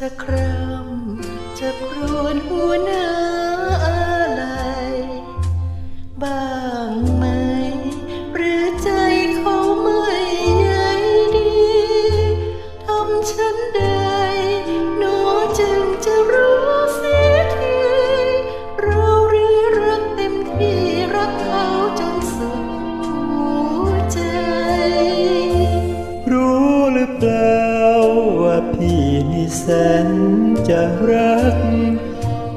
จะครำจะครวนหัวหน้า แสนจะรัก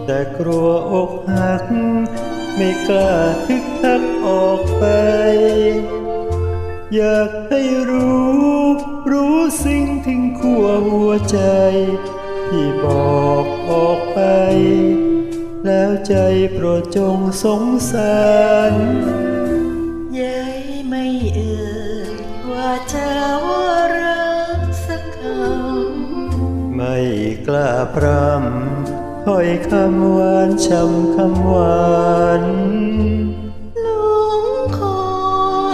แต่กลัวอกหัก ไม่กล้าทึกทักออกไป อยากให้รู้ รู้สิ่งถึงขั้วหัวใจ ที่บอกออกไป แล้วใจโปรดจงสงสาร กล้าพรำถ้อยคำหวานช้ำคำหวานำหลงคอ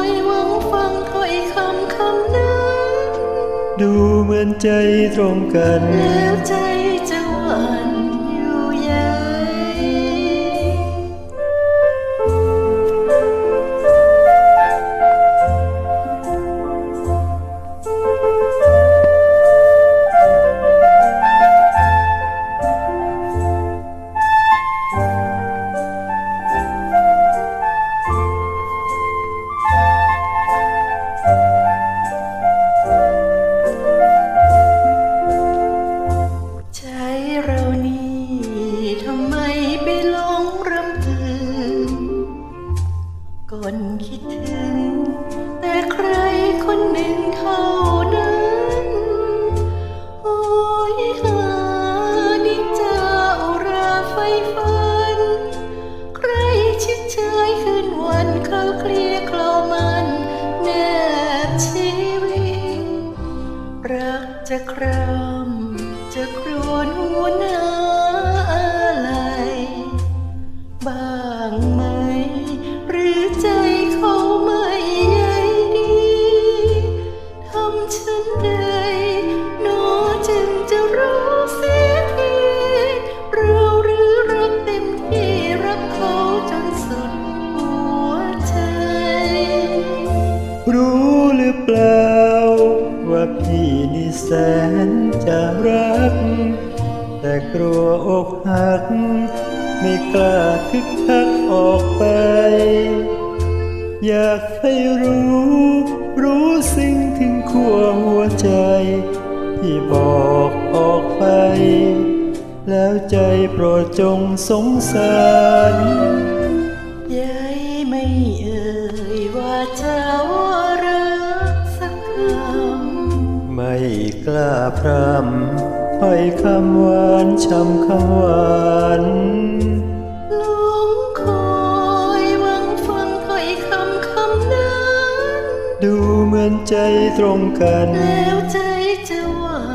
ยหวังฟังถ้อยคำคำนั้น ดูเหมือนใจตรงกันแล้วใจ จะครำจะครวนหัวหน้าอะไร บ้างไหม หรือใจ แสนจะรัก แต่กลัวอกหัก ไม่กล้าทึกทักออกไป อยากให้รู้ รู้สิ่งถึงขั้วหัวใจ ที่บอกออกไป แล้วใจโปรดจงสงสาร กล้าพรำถ้อยคำหวานช้ำคำหวานำหลงคอยหวังฟังถ้อยคำคำนั้น ดูเหมือนใจตรงกัน แล้วใจจะหวั่น